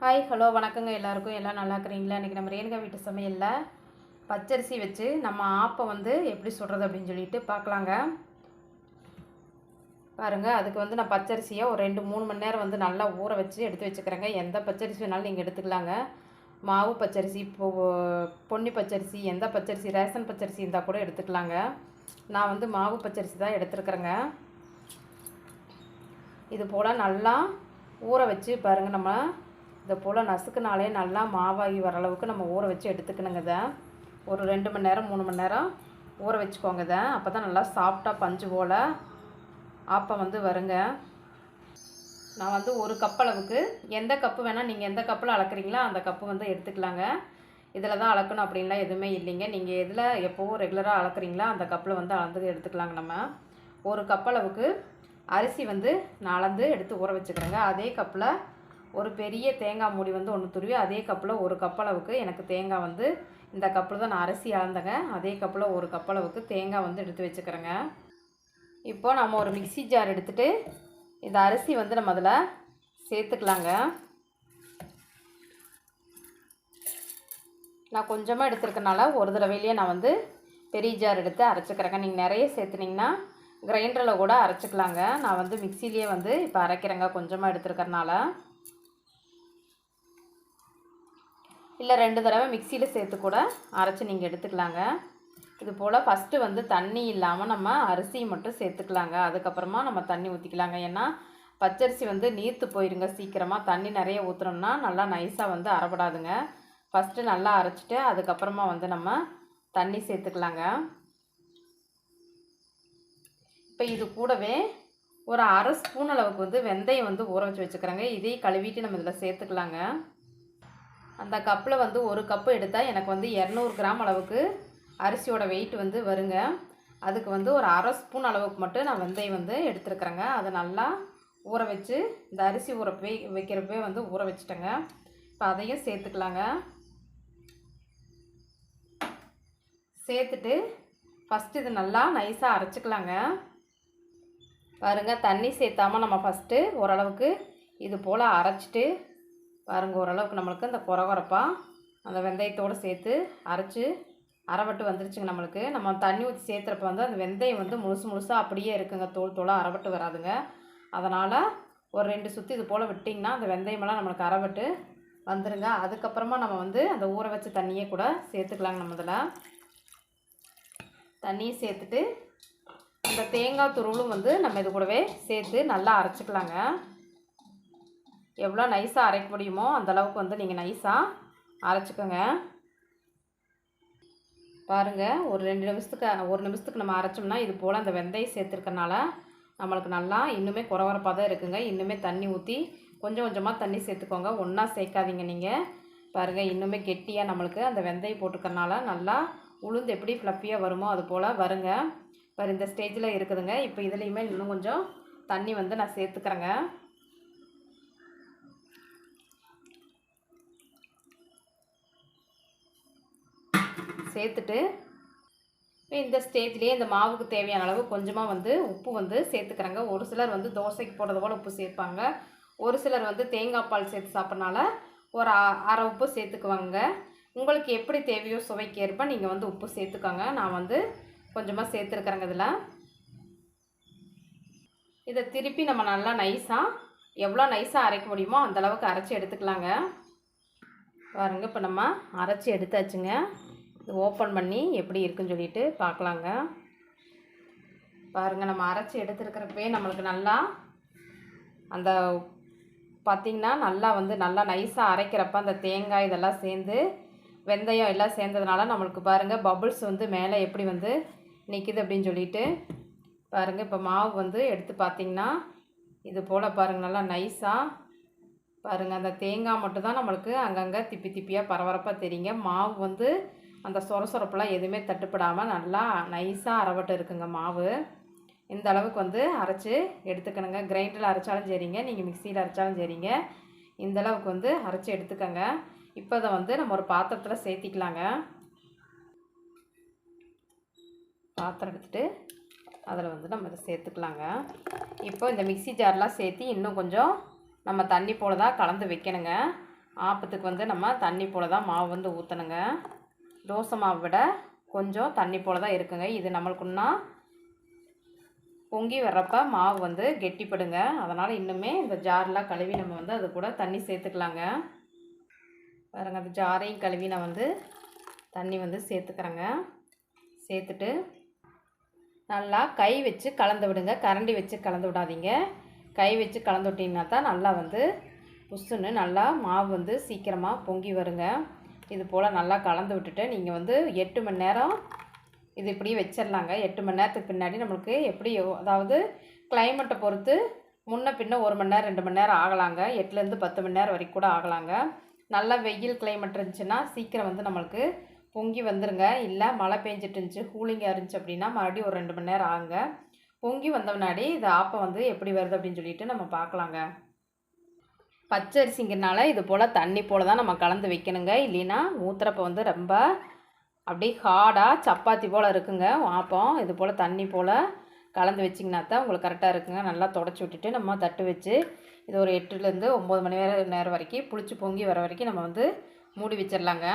Hi hello வணக்கங்க. எல்லாருக்கும் எல்லாம் நல்லா இருக்கிறீங்களா? இன்றைக்கி நம்ம ரேணுகா வீட்டு சமையலில் பச்சரிசி வச்சு நம்ம ஆப்பை வந்து எப்படி சுடுறது அப்படின்னு சொல்லிட்டு பார்க்கலாங்க. பாருங்கள் அதுக்கு வந்து நான் பச்சரிசியை ஒரு ரெண்டு மூணு மணி நேரம் வந்து நல்லா ஊற வச்சு எடுத்து வச்சுக்கிறேங்க. எந்த பச்சரிசி வேணாலும் நீங்கள் எடுத்துக்கலாங்க. மாவு பச்சரிசி பொன்னி பச்சரிசி எந்த பச்சரிசி ரேஷன் பச்சரிசி இருந்தால் கூட எடுத்துக்கலாங்க. நான் வந்து மாவு பச்சரிசி தான் எடுத்துருக்குறேங்க. இது போல் நல்லா ஊற வச்சு பாருங்கள் நம்ம இதை போல் நசுக்குனாலே நல்லா மாவாகி வர அளவுக்கு நம்ம ஊற வச்சு எடுத்துக்கணுங்க இதை. ஒரு ரெண்டு மணி நேரம் மூணு மணி நேரம் ஊற வச்சுக்கோங்க இதை. அப்போ தான் நல்லா சாஃப்டாக பஞ்சு போல் ஆப்பம் வந்து வருங்க. நான் வந்து ஒரு கப் அளவுக்கு எந்த கப்பு வேணால் நீங்கள் எந்த கப்பில் அளக்குறீங்களோ அந்த கப்பு வந்து எடுத்துக்கலாங்க. இதில் தான் அளக்கணும் அப்படின்லாம் எதுவுமே இல்லைங்க. நீங்கள் எதில் எப்போவும் ரெகுலராக அளக்குறீங்களோ அந்த கப்பில் வந்து அளந்து எடுத்துக்கலாங்க நம்ம. ஒரு கப் அளவுக்கு அரிசி வந்து நான் அளந்து எடுத்து ஊற வச்சுக்கிறேங்க. அதே கப்பில் ஒரு பெரிய தேங்காய் மூடி வந்து ஒன்று துருவி அதே கப்பில் ஒரு கப் அளவுக்கு எனக்கு தேங்காய் வந்து இந்த கப்பில் தான் நான் அரிசி அளந்தேங்க. அதே கப்பில் ஒரு கப் அளவுக்கு தேங்காய் வந்து எடுத்து வச்சுக்கிறேங்க. இப்போ நம்ம ஒரு மிக்ஸி ஜார் எடுத்துகிட்டு இந்த அரிசி வந்து நம்ம அதில் சேர்த்துக்கலாங்க. நான் கொஞ்சமாக எடுத்துருக்கனால ஒரு தடவையிலேயே நான் வந்து பெரிய ஜார் எடுத்து அரைச்சிக்கிறேங்க. நீங்கள் நிறைய சேர்த்துனிங்கன்னா கிரைண்டரில் கூட அரைச்சிக்கலாங்க. நான் வந்து மிக்சிலேயே வந்து இப்போ அரைக்கிறேங்க கொஞ்சமாக எடுத்துருக்கறனால. இல்லை ரெண்டு தடவை மிக்சியில் சேர்த்து கூட அரைச்சி நீங்கள் எடுத்துக்கலாங்க. இது போல் ஃபஸ்ட்டு வந்து தண்ணி இல்லாமல் நம்ம அரிசியை மட்டும் சேர்த்துக்கலாங்க. அதுக்கப்புறமா நம்ம தண்ணி ஊற்றிக்கலாங்க ஏன்னா பச்சரிசி வந்து நீர்த்து போயிருங்க சீக்கிரமாக தண்ணி நிறைய ஊற்றுனோம்னா நல்லா நைஸாக வந்து அரைப்படாதுங்க ஃபஸ்ட்டு நல்லா அரைச்சிட்டு அதுக்கப்புறமா வந்து நம்ம தண்ணி சேர்த்துக்கலாங்க. இப்போ இது கூடவே ஒரு அரை ஸ்பூன் அளவுக்கு வந்து வெந்தயம் வந்து ஊற வச்சு வச்சுக்கிறேங்க. இதையும் கழுவிட்டு நம்ம இதில் சேர்த்துக்கலாங்க. அந்த கப்பில் வந்து ஒரு கப்பு எடுத்தால் எனக்கு வந்து இரநூறு கிராம் அளவுக்கு அரிசியோட வெயிட் வந்து வருங்க. அதுக்கு வந்து ஒரு அரை ஸ்பூன் அளவுக்கு மட்டும் நான் வெந்தயம் வந்து எடுத்துருக்குறேங்க. அதை நல்லா ஊற வச்சு இந்த அரிசி ஊற வை வைக்கிறப்பவே வந்து ஊற வச்சுட்டேங்க. இப்போ அதையும் சேர்த்துக்கலாங்க. சேர்த்துட்டு ஃபஸ்ட்டு இது நல்லா நைஸாக அரைச்சிக்கலாங்க. பாருங்கள் தண்ணி சேர்த்தாமல் நம்ம ஃபஸ்ட்டு ஓரளவுக்கு இது போல் அரைச்சிட்டு பாருங்கள் ஓரளவுக்கு நம்மளுக்கு இந்த குறகுறப்பாக அந்த வெந்தயத்தோடு சேர்த்து அரைச்சி அரைவட்டு வந்துருச்சுங்க நம்மளுக்கு. நம்ம தண்ணி ஊற்றி சேர்த்துறப்ப வந்து அந்த வெந்தயம் வந்து முழுசு முழுசாக அப்படியே இருக்குங்க. தோல் தோலாக அரைவட்டு வராதுங்க. அதனால் ஒரு ரெண்டு சுற்றி இது போல் விட்டிங்கன்னா அந்த வெந்தயமெல்லாம் நம்மளுக்கு அரைவட்டு வந்துருங்க. அதுக்கப்புறமா நம்ம வந்து அந்த ஊற வச்ச தண்ணியே கூட சேர்த்துக்கலாங்க நம்ம இதில். தண்ணியை சேர்த்துட்டு அந்த தேங்காய் துருவலும் வந்து நம்ம இது கூடவே சேர்த்து நல்லா அரைச்சிக்கலாங்க. எவ்வளோ நைஸாக அரைக்க முடியுமோ அந்த அளவுக்கு வந்து நீங்கள் நைஸாக அரைச்சிக்கோங்க. பாருங்கள் ஒரு ரெண்டு நிமிஷத்துக்கு ஒரு நிமிஷத்துக்கு நம்ம அரைச்சோம்னா இது போல் அந்த வெந்தயம் சேர்த்துருக்கனால நம்மளுக்கு நல்லா இன்னுமே குறவரப்பாக தான் இருக்குங்க. இன்னுமே தண்ணி ஊற்றி கொஞ்சம் கொஞ்சமாக தண்ணி சேர்த்துக்கோங்க. ஒன்றா சேர்க்காதீங்க நீங்கள் பாருங்கள் இன்னுமே கெட்டியாக நம்மளுக்கு அந்த வெந்தயம் போட்டுக்கறனால நல்லா உளுந்து எப்படி ஃப்ளஃபியாக வருமோ அது போல் வருங்க. பாரு இந்த ஸ்டேஜில் இருக்குதுங்க. இப்போ இதுலேயுமே இன்னும் கொஞ்சம் தண்ணி வந்து நான் சேர்த்துக்கிறேங்க. சேர்த்துட்டு இந்த ஸ்டேஜ்லேயே இந்த மாவுக்கு தேவையான அளவு கொஞ்சமாக வந்து உப்பு வந்து சேர்த்துக்கிறேங்க. ஒரு சிலர் வந்து தோசைக்கு போடுறது போல் உப்பு சேர்ப்பாங்க. ஒரு சிலர் வந்து தேங்காய் பால் சேர்த்து சாப்பிட்றனால ஒரு அரை உப்பு சேர்த்துக்குவாங்க. உங்களுக்கு எப்படி தேவையோ சுவைக்கு ஏற்ப நீங்கள் வந்து உப்பு சேர்த்துக்கோங்க. நான் வந்து கொஞ்சமாக சேர்த்துருக்குறேங்க இதில். இதை திருப்பி நம்ம நல்லா நைஸாக எவ்வளோ நைஸாக அரைக்க முடியுமோ அந்தளவுக்கு அரைச்சி எடுத்துக்கலாங்க. பாருங்க இப்போ நம்ம அரைச்சி எடுத்தாச்சுங்க. ஓப்பன் பண்ணி எப்படி இருக்குன்னு சொல்லிட்டு பார்க்கலாங்க. பாருங்கள் நம்ம அரைச்சி எடுத்துருக்கிறப்பே நம்மளுக்கு நல்லா அந்த பார்த்திங்கன்னா நல்லா வந்து நல்லா நைஸாக அரைக்கிறப்ப அந்த தேங்காய் இதெல்லாம் சேர்ந்து வெந்தயம் எல்லாம் சேர்ந்ததுனால நம்மளுக்கு பாருங்கள் பபுள்ஸ் வந்து மேலே எப்படி வந்து நிற்கிது அப்படின்னு சொல்லிட்டு பாருங்கள் இப்போ மாவு வந்து எடுத்து பார்த்திங்கன்னா இது போல் பாருங்கள் நல்லா நைஸாக பாருங்கள் அந்த தேங்காய் மட்டும்தான் நம்மளுக்கு அங்கங்கே திப்பி திப்பியாக பரபரப்பாக தெரியுங்க. மாவு வந்து அந்த சொர சொரப்பெல்லாம் எதுவுமே தட்டுப்படாமல் நல்லா நைஸாக அரவட்டு இருக்குங்க மாவு. இந்த அளவுக்கு வந்து அரைச்சி எடுத்துக்கணுங்க. கிரைண்டரில் அரைச்சாலும் சரிங்க. நீங்கள் மிக்சியில் அரைச்சாலும் சரிங்க. இந்த அளவுக்கு வந்து அரைச்சி எடுத்துக்கோங்க. இப்போ அதை வந்து நம்ம ஒரு பாத்திரத்தில் சேர்த்திக்கலாங்க. பாத்திரம் எடுத்துகிட்டு அதில் வந்து நம்ம இதை சேர்த்துக்கலாங்க. இப்போ இந்த மிக்சி ஜார்லாம் சேர்த்து இன்னும் கொஞ்சம் நம்ம தண்ணி போல் தான் கலந்து வைக்கணுங்க. ஆப்பத்துக்கு வந்து நம்ம தண்ணி போல் தான் மாவு வந்து ஊற்றணுங்க தோசை மாவை விட கொஞ்சம் தண்ணி போல் தான் இருக்குங்க. இது நம்மளுக்குன்னா பொங்கி வர்றப்ப மாவு வந்து கெட்டிப்படுங்க. அதனால் இன்னுமே இந்த ஜார்லாம் கழுவி நம்ம வந்து அது கூட தண்ணி சேர்த்துக்கலாங்க. பாருங்க அந்த ஜாரையும் கழுவி நான் வந்து தண்ணி வந்து சேர்த்துக்கிறேங்க. சேர்த்துட்டு நல்லா கை வச்சு கலந்து விடுங்க. கரண்டி வச்சு கலந்து விடாதீங்க. கை வச்சு கலந்து விட்டிங்கன்னா தான் நல்லா வந்து புஷ்ஷுன்னு நல்லா மாவு வந்து சீக்கிரமாக பொங்கி வருங்க. இது போல் நல்லா கலந்து விட்டுட்டு நீங்கள் வந்து எட்டு மணி நேரம் இது இப்படி வச்சிடலாங்க. எட்டு மணி நேரத்துக்கு பின்னாடி நம்மளுக்கு எப்படி அதாவது கிளைமேட்டை பொறுத்து முன்ன பின்ன ஒரு மணி நேரம் ரெண்டு மணி நேரம் ஆகலாங்க. எட்டுலேருந்து பத்து மணி நேரம் வரைக்கும் கூட ஆகலாங்க. நல்லா வெயில் கிளைமேட் இருந்துச்சுன்னா சீக்கிரம் வந்து நம்மளுக்கு பொங்கி வந்துருங்க. இல்லை மழை பெஞ்சிட்டு இருந்துச்சு கூலிங்காக இருந்துச்சு அப்படின்னா மறுபடியும் ஒரு ரெண்டு மணி நேரம் ஆகுங்க. பொங்கி வந்த முன்னாடி இது ஆப்பம் வந்து எப்படி வருது அப்படின்னு சொல்லிட்டு நம்ம பார்க்கலாங்க. பச்சரிசிங்கிறனால இது போல் தண்ணி போல் தான் நம்ம கலந்து வைக்கணுங்க. இல்லைன்னா ஊத்துறப்ப வந்து ரொம்ப அப்படியே ஹார்டாக சப்பாத்தி போல் இருக்குங்க. வாப்போம். இது போல் தண்ணி போல் கலந்து வச்சிங்கன்னா தான் உங்களுக்கு கரெக்டாக இருக்குங்க. நல்லா தொடச்சி விட்டுட்டு நம்ம தட்டு வச்சு இது ஒரு எட்டுலேருந்து ஒம்பது மணி நேரம் நேரம் வரைக்கும் புளிச்சு பொங்கி வர வரைக்கும் நம்ம வந்து மூடி வச்சிடலாங்க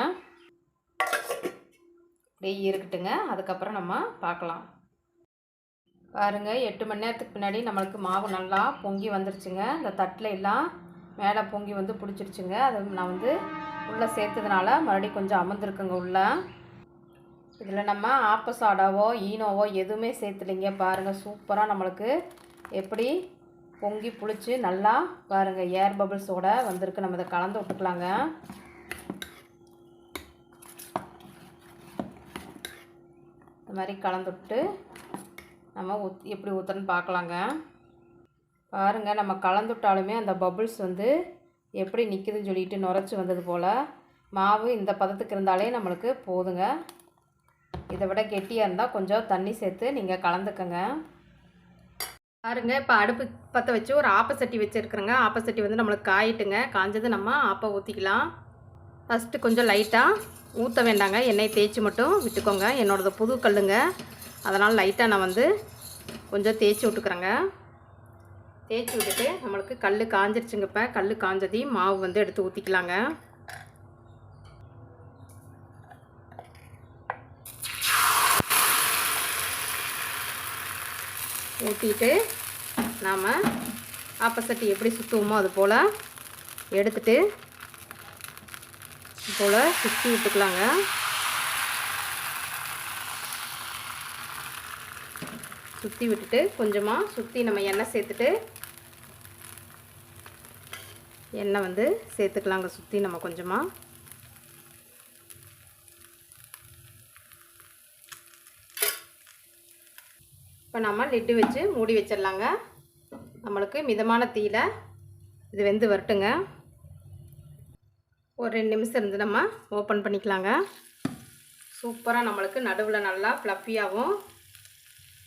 அப்படியே இருக்கட்டுங்க. அதுக்கப்புறம் நம்ம பார்க்கலாம். பாருங்கள் எட்டு மணி நேரத்துக்கு பின்னாடி நம்மளுக்கு மாவு நல்லா பொங்கி வந்துருச்சுங்க. இந்த தட்டில் எல்லாம் மேலே பொங்கி வந்து பிடிச்சிருச்சுங்க. அது நான் வந்து உள்ளே சேர்த்ததுனால மறுபடியும் கொஞ்சம் அமர்ந்துருக்குங்க உள்ளே. இதில் நம்ம ஆப்பசாடாவோ ஈனோவோ எதுவுமே சேர்த்துலிங்க. பாருங்கள் சூப்பராக நம்மளுக்கு எப்படி பொங்கி புளிச்சு நல்லா பாருங்கள் ஏர் பபிள்ஸோட வந்திருக்கு. நம்ம இதை கலந்து விட்டுக்கலாங்க. இந்த மாதிரி கலந்து விட்டு நம்ம ஊத் எப்படி ஊற்றுறன்னு பார்க்கலாங்க. பாருங்கள் நம்ம கலந்துட்டாலுமே அந்த பபுள்ஸ் வந்து எப்படி நிற்குதுன்னு சொல்லிட்டு நுரைச்சி வந்தது போல். மாவு இந்த பதத்துக்கு இருந்தாலே நம்மளுக்கு போதுங்க. இதை விட கெட்டியாக இருந்தால் கொஞ்சம் தண்ணி சேர்த்து நீங்கள் கலந்துக்கங்க. பாருங்க இப்போ அடுப்பு பற்ற வச்சு ஒரு ஆப்பசட்டி வச்சுருக்குறேங்க. ஆப்பசட்டி வந்து நம்மளுக்கு காயிட்டுங்க. காஞ்சது நம்ம ஆப்பை ஊற்றிக்கலாம் ஃபஸ்ட்டு கொஞ்சம் லைட்டாக ஊற்ற வேண்டாங்க. எண்ணெய் தேய்ச்சி மட்டும் விட்டுக்கோங்க. என்னோடது புது கல்லுங்க. அதனால் லைட்டாக நான் வந்து கொஞ்சம் தேய்ச்சி விட்டுக்கிறேங்க. தேய்ச்சி விட்டுட்டு நம்மளுக்கு கல் காஞ்சிருச்சுங்க இப்போ. கல் காஞ்சதையும் மாவு வந்து எடுத்து ஊற்றிக்கலாங்க ஊற்றிட்டு நாம் ஆப்பசட்டி எப்படி சுற்றுவோமோ அது போல் எடுத்துட்டு இது போல் சுற்றி விட்டுக்கலாங்க. சுற்றி விட்டுட்டு கொஞ்சமாக சுற்றி நம்ம எண்ணெய் சேர்த்துட்டு எண்ணெய் வந்து சேர்த்துக்கலாங்க சுற்றி நம்ம கொஞ்சமாக இப்போ நம்ம லிட்டு வச்சு மூடி வச்சிடலாங்க. நம்மளுக்கு மிதமான தீயில் இது வெந்து வரட்டுங்க. ஒரு ரெண்டு நிமிஷம் இருந்து நம்ம ஓப்பன் பண்ணிக்கலாங்க. சூப்பராக நம்மளுக்கு நடுவில் நல்லா ஃப்ளஃபியாகவும்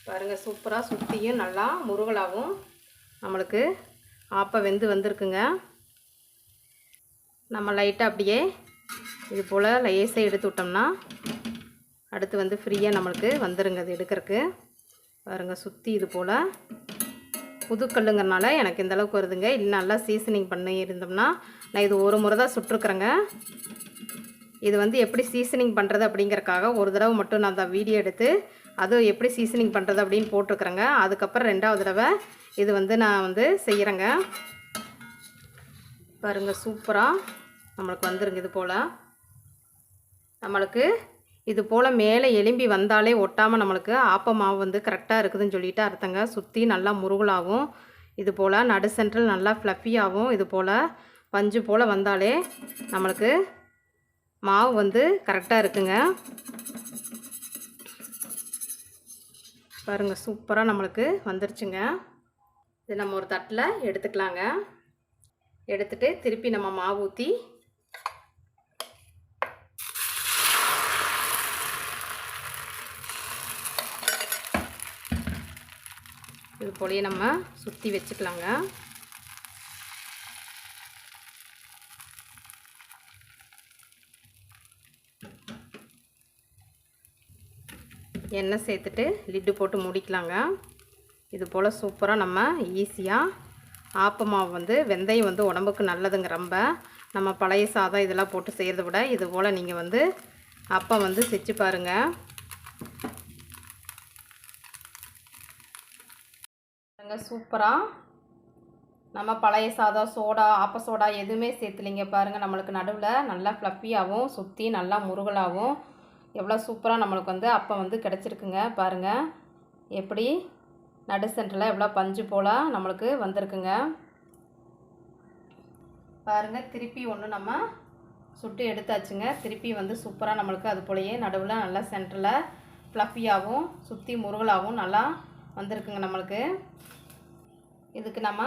பாருங்கள் சூப்பராக சுற்றியும் நல்லா முருகலாகவும் நம்மளுக்கு ஆப்பை வெந்து வந்திருக்குங்க. நம்ம லைட்டாக அப்படியே இது போல் லேசாக எடுத்து விட்டோம்னா அடுத்து வந்து ஃப்ரீயாக நம்மளுக்கு வந்துருங்க அது எடுக்கிறதுக்கு பாருங்கள் சுற்றி இது போல் புதுக்கல்லுங்கிறனால எனக்கு இந்த அளவுக்கு வருதுங்க. இல்லை நல்லா சீசனிங் பண்ணி இருந்தோம்னா நான் இது ஒரு முறை தான் சுட்டிருக்குறேங்க. இது வந்து எப்படி சீசனிங் பண்ணுறது அப்படிங்கிறக்காக ஒரு தடவை மட்டும் நான் அந்த வீடியோ எடுத்து அதுவும் எப்படி சீசனிங் பண்ணுறது அப்படின்னு போட்டிருக்குறேங்க. அதுக்கப்புறம் ரெண்டாவது தடவை இது வந்து நான் வந்து செய்கிறேங்க பாருங்கள் சூப்பராக நம்மளுக்கு வந்துருங்க இது போல். நம்மளுக்கு இது போல் மேலே எலும்பி வந்தாலே ஒட்டாமல் நம்மளுக்கு ஆப்ப மாவு வந்து கரெக்டாக இருக்குதுன்னு சொல்லிட்டு அர்த்தங்க. சுற்றி நல்லா முருகலாகவும் இது போல் நடு சென்ட்ரல் நல்லா ஃப்ளஃபியாகவும் இது போல் பஞ்சு போல் வந்தாலே நம்மளுக்கு மாவு வந்து கரெக்டாக இருக்குங்க. பாருங்கள் சூப்பராக நம்மளுக்கு வந்துருச்சுங்க. இது நம்ம ஒரு தட்டில் எடுத்துக்கலாங்க. எடுத்துகிட்டு திருப்பி நம்ம மாவு ஊற்றி இது போலயே நம்ம சுற்றி வச்சுக்கலாங்க. எண்ணெய் சேர்த்துட்டு லிட்டு போட்டு முடிக்கலாங்க. இது போல் சூப்பராக நம்ம ஈஸியாக ஆப்ப மாவு வந்து வெந்தயம் வந்து உடம்புக்கு நல்லதுங்க ரொம்ப. நம்ம பழைய சாதம் இதெல்லாம் போட்டு செய்கிறத விட இது போல் நீங்கள் வந்து அப்பம் வந்து செஞ்சு பாருங்கள் பாருங்க சூப்பராக நம்ம பழைய சாதம் சோடா ஆப்ப சோடா எதுவுமே சேர்த்துலிங்க பாருங்கள் நம்மளுக்கு நடுவில் நல்லா ஃப்ளப்பியாகவும் சுற்றி நல்லா முருகலாகவும் எவ்வளோ சூப்பராக நம்மளுக்கு வந்து அப்போ வந்து கிடச்சிருக்குங்க பாருங்கள் எப்படி? நடு சென்டரில் எவ்வளோ பஞ்சு போல் நம்மளுக்கு வந்திருக்குங்க. பாருங்கள் திருப்பி ஒன்று நம்ம சுட்டு எடுத்தாச்சுங்க. திருப்பி வந்து சூப்பராக நம்மளுக்கு அது போலயே நடுவில் நல்லா சென்டரில் ஃப்ளஃபியாகவும் சுற்றி முருகலாகவும் நல்லா வந்திருக்குங்க நம்மளுக்கு. இதுக்கு நம்ம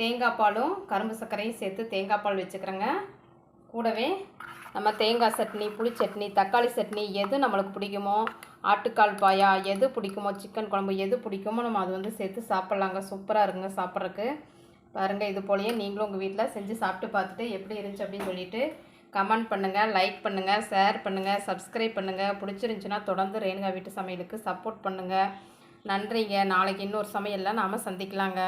தேங்காய் பாலும் கரும்பு சர்க்கரையும் சேர்த்து தேங்காய் பால் வச்சுக்கிறோங்க. கூடவே நம்ம தேங்காய் சட்னி புளி சட்னி தக்காளி சட்னி எது நம்மளுக்கு பிடிக்குமோ ஆட்டுக்கால் பாயா எது பிடிக்குமோ சிக்கன் குழம்பு எது பிடிக்குமோ நம்ம அது வந்து சேர்த்து சாப்பிட்லாங்க. சூப்பராக இருக்குங்க சாப்பிட்றதுக்கு. பாருங்கள் இது போலயே நீங்களும் உங்கள் வீட்டில் செஞ்சு சாப்பிட்டு பார்த்துட்டு எப்படி இருந்துச்சு அப்படின்னு சொல்லிட்டு கமெண்ட் பண்ணுங்கள் லைக் பண்ணுங்கள் ஷேர் பண்ணுங்கள் சப்ஸ்கிரைப் பண்ணுங்கள் பிடிச்சிருந்துச்சின்னா தொடர்ந்து ரேணுகா வீட்டு சமையலுக்கு சப்போர்ட் பண்ணுங்கள் நன்றிங்க. நாளைக்கு இன்னொரு சமையலில் நாம் சந்திக்கலாங்க.